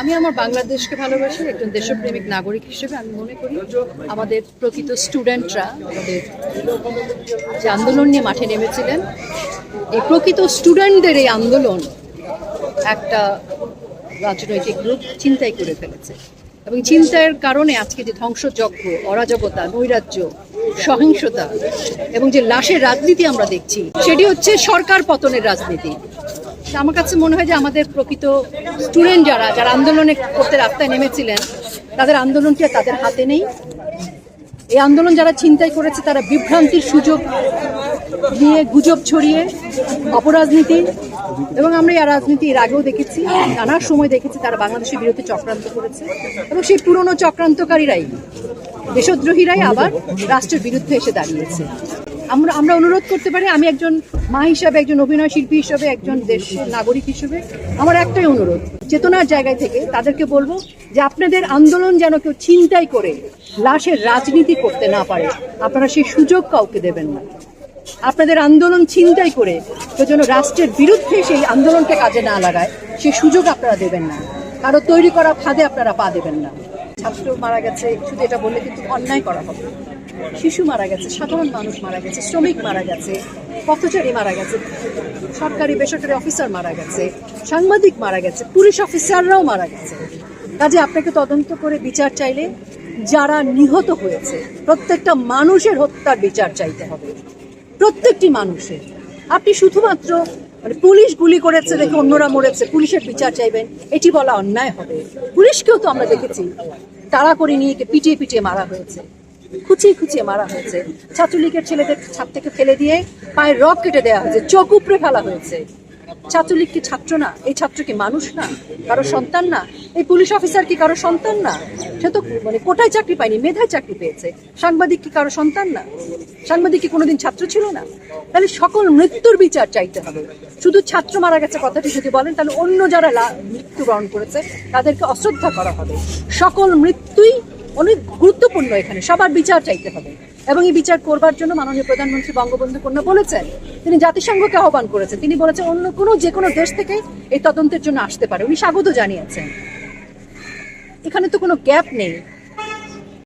আমি আমার বাংলাদেশকে ভালোবাসি, একজন দেশপ্রেমিক নাগরিক হিসেবে আমি মনে করি আমাদের প্রকৃত স্টুডেন্টরা আমাদের যে আন্দোলন নিয়ে মাঠে নেমেছিলেন, এই প্রকৃত স্টুডেন্টদের এই আন্দোলন একটা রাজনৈতিক গ্রুপ চিন্তাই করে ফেলেছে। এবং চিন্তার কারণে আজকে যে ধ্বংসযজ্ঞ, অরাজকতা, নৈরাজ্য, সহিংসতা এবং যে লাশের রাজনীতি আমরা দেখছি, সেটি হচ্ছে সরকার পতনের রাজনীতি। আমার কাছে মনে হয় যে আমাদের প্রকৃত স্টুডেন্ট যারা যারা আন্দোলনে করতে রাস্তায় নেমেছিলেন, তাদের আন্দোলনটি তাদের হাতে নেই? এই আন্দোলন যারা চিন্তাই করেছে, তারা বিভ্রান্তির সুযোগ নিয়ে গুজব ছড়িয়ে অপরাজনীতি এবং আমরা এই রাজনীতি এর আগেও দেখেছি, নানা সময় দেখেছি তারা বাংলাদেশের বিরুদ্ধে চক্রান্ত করেছে এবং সেই পুরনো চক্রান্তকারীরাই, দেশদ্রোহীরাই আবার রাষ্ট্রের বিরুদ্ধে এসে দাঁড়িয়েছে। আমরা আমরা অনুরোধ করতে পারি, আমি একজন মা হিসাবে, একজন অভিনয় শিল্পী হিসাবে, একজন দেশের নাগরিক হিসেবে, আমার একটাই অনুরোধ, চেতনার জায়গায় থেকে তাদেরকে বলব যে আপনাদের আন্দোলন যেন কেউ চিন্তাই করে, লাশের রাজনীতি করতে না পারে, আপনারা সেই সুযোগ কাউকে দেবেন না। আপনাদের আন্দোলন চিন্তাই করে কেউ যেন রাষ্ট্রের বিরুদ্ধে সেই আন্দোলনকে কাজে না লাগায়, সেই সুযোগ আপনারা দেবেন না। কারও তৈরি করা ফাঁদে আপনারা পা দেবেন না। ছাত্র মারা গেছে, শুধু এটা বললে কিন্তু অন্যায় করা হবে। শিশু মারা গেছে, সাধারণ মানুষ মারা গেছে, শ্রমিক মারা গেছে, পথচারী মারা গেছে, সরকারি, বেসরকারি অফিসার মারা গেছে, সাংবাদিক মারা গেছে, পুলিশ অফিসাররাও মারা গেছে। কাজে আপনাকে তদন্ত করে বিচার চাইলে যারা নিহত হয়েছে, প্রত্যেকটা মানুষের হত্যার বিচার চাইতে হবে। প্রত্যেকটি মানুষের। আপনি শুধুমাত্র মানে পুলিশ গুলি করেছে দেখে অন্যরা মরেছে, পুলিশের বিচার চাইবেন, এটি বলা অন্যায় হবে। পুলিশকেও তো আমরা দেখেছি তাড়া করে নিয়ে পিটিয়ে পিটিয়ে মারা হয়েছে। খুচিয়ে খুচিয়ে মারা হয়েছে। ছাত্রলীগের ছেলেদের ছাদ থেকে ফেলে দিয়ে পায়ের রক কেটে দেওয়া হয়েছে, চোখ উপড়ে ফেলা হয়েছে। ছাত্রলীগ কি ছাত্র না? এই ছাত্র কি মানুষ না? কারও সন্তান না? এই পুলিশ অফিসার কি কারও সন্তান না? সে তো মানে কোটায় চাকরি পায়নি, মেধায় চাকরি পেয়েছে। সাংবাদিক কি কারও সন্তান না? সাংবাদিক কি কোনোদিন ছাত্র ছিল না? তাহলে সকল মৃত্যুর বিচার চাইতে হবে। শুধু ছাত্র মারা গেছে কথাটি যদি বলেন, তাহলে অন্য যারা মৃত্যুবরণ করেছে, তাদেরকে অশ্রদ্ধা করা হবে। সকল মৃত্যুই অনেক গুরুত্বপূর্ণ এখানে, সবার বিচার চাইতে হবে। এবং এই বিচার করবার জন্য মাননীয় প্রধানমন্ত্রী বঙ্গবন্ধু কন্যা বলেছেন, তিনি জাতিসংঘকে আহ্বান করেছেন। তিনি বলেছেন, অন্য কোনো যে কোনো দেশ থেকে এই তদন্তের জন্য আসতে পারে। উনি স্বাগত জানিয়েছেন। এখানে তো কোনো গ্যাপ নেই।